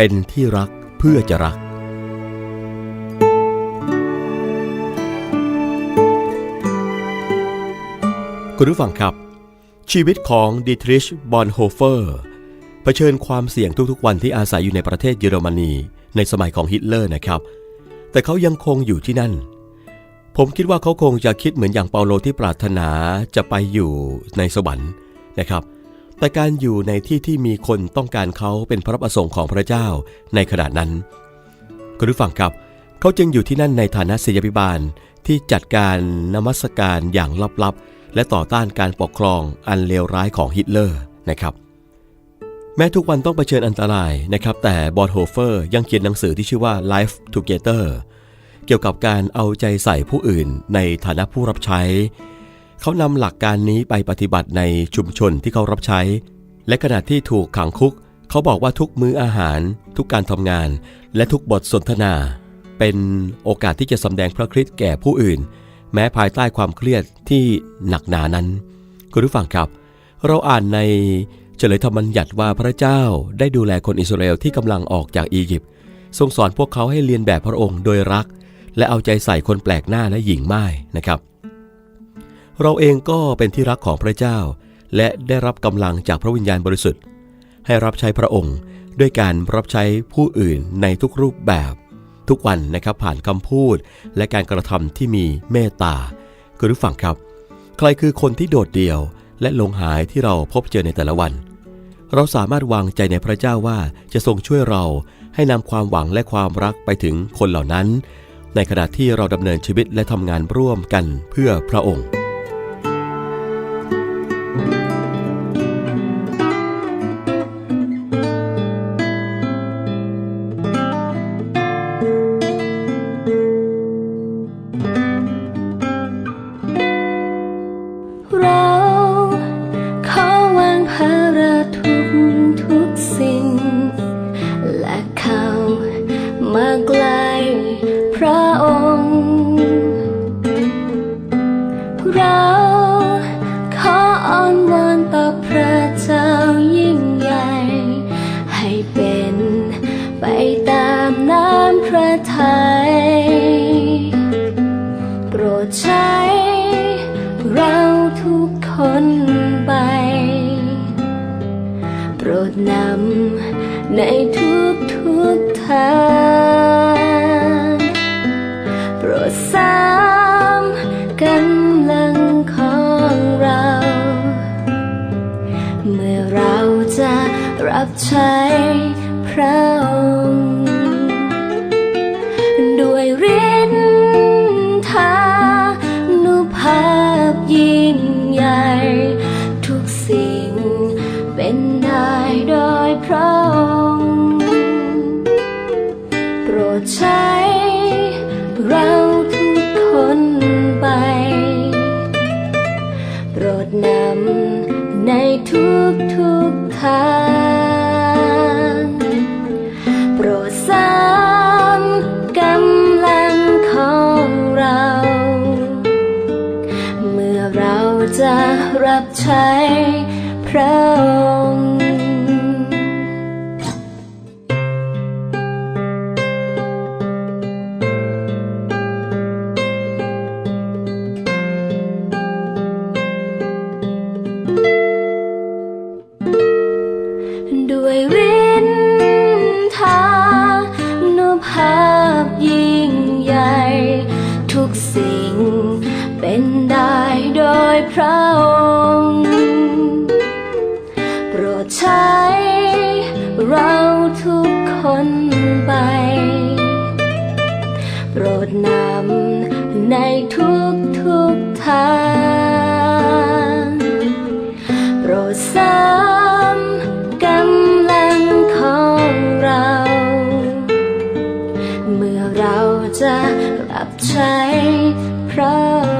เป็นที่รักเพื่อจะรัก คุณผู้ฟังครับ ชีวิตของดิทริชบอนโฮเฟอร์เผชิญความเสี่ยงทุกๆ วันที่อาศัยอยู่ในประเทศเยอรมนี ในสมัยของฮิตเลอร์นะครับ แต่เขายังคงอยู่ที่นั่น ผมคิดว่าเขาคงจะคิดเหมือนอย่างเปาโลที่ปรารถนาจะไปอยู่ในสวรรค์นะครับ แต่การอยู่ในที่ที่มีคนต้องการเขาเป็นพระประสงค์ของพระเจ้าในขณะนั้นคุณผู้ฟังครับ เขาจึงอยู่ที่นั่นในฐานะศิษยาภิบาลที่จัดการนมัสการอย่างลับๆ และต่อต้านการปกครองอันเลวร้ายของฮิตเลอร์นะครับ แม้ทุกวันต้องเผชิญอันตรายนะครับ แต่บอดโฮเฟอร์ยังเขียนหนังสือที่ชื่อว่า Life Together เกี่ยวกับการเอาใจใส่ผู้อื่นในฐานะผู้รับใช้ เขานำหลักการนี้ไปปฏิบัติในชุมชนที่เขารับใช้ และขณะที่ถูกขังคุก เขาบอกว่าทุกมื้ออาหาร ทุกการทำงาน และทุกบทสนทนา เป็นโอกาสที่จะสำแดงพระคริสต์แก่ผู้อื่น แม้ภายใต้ความเครียดที่หนักหนานั้น คุณผู้ฟังครับ เราอ่านในเฉลยธรรมบัญญัติว่าพระเจ้าได้ดูแลคนอิสราเอลที่กำลังออกจากอียิปต์ทรงสอนพวกเขาให้เรียนแบบพระองค์โดยรัก และเอาใจใส่คนแปลกหน้าและหญิงไม้นะครับ เราเองก็เป็นที่รักของพระเจ้า และได้รับกำลังจากพระวิญญาณบริสุทธิ์ ให้รับใช้พระองค์ด้วยการรับใช้ผู้อื่นในทุกรูปแบบ ทุกวันนะครับผ่านคำพูด และการกระทำที่มีเมตตาคุณผู้ฟังครับ ใครคือคนที่โดดเดี่ยวและหลงหายที่เราพบเจอในแต่ละวัน เราสามารถวางใจในพระเจ้าว่าจะทรงช่วยเราให้นำความหวังและความรักไปถึงคนเหล่านั้น ในขณะที่เราดำเนินชีวิตและทำงานร่วมกันเพื่อพระองค์ เรา ขออ้อนวอนต่อพระเจ้ายิ่งใหญ่ ให้เป็นไปตามน้ำพระทัยโปรดใช้เราทุกคนไป โปรดนำในทุกทุกทาง โปรดสา ใช้พระองค์ด้วยฤทธานุภาพยิ่งใหญ่ ทุกสิ่งเป็นได้โดยพระองค์โปรดใช้เราทุกคนไป โปรดนำในทุกทุกทาง จะรับใช้พระองค์ด้วยฤทธานุภาพยิ่งใหญ่ ทุกสิ่งเป็นได้ ยพระองค์โปรดใช้เราทุกคนไป โปรดนำในทุกทุกๆทาง โปรดสามกำลังของเรา เมื่อเราจะรับใช้พระ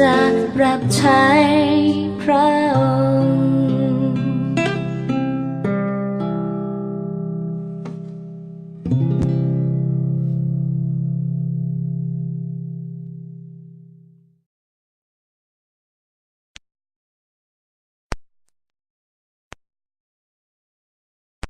จะรับใช้พระ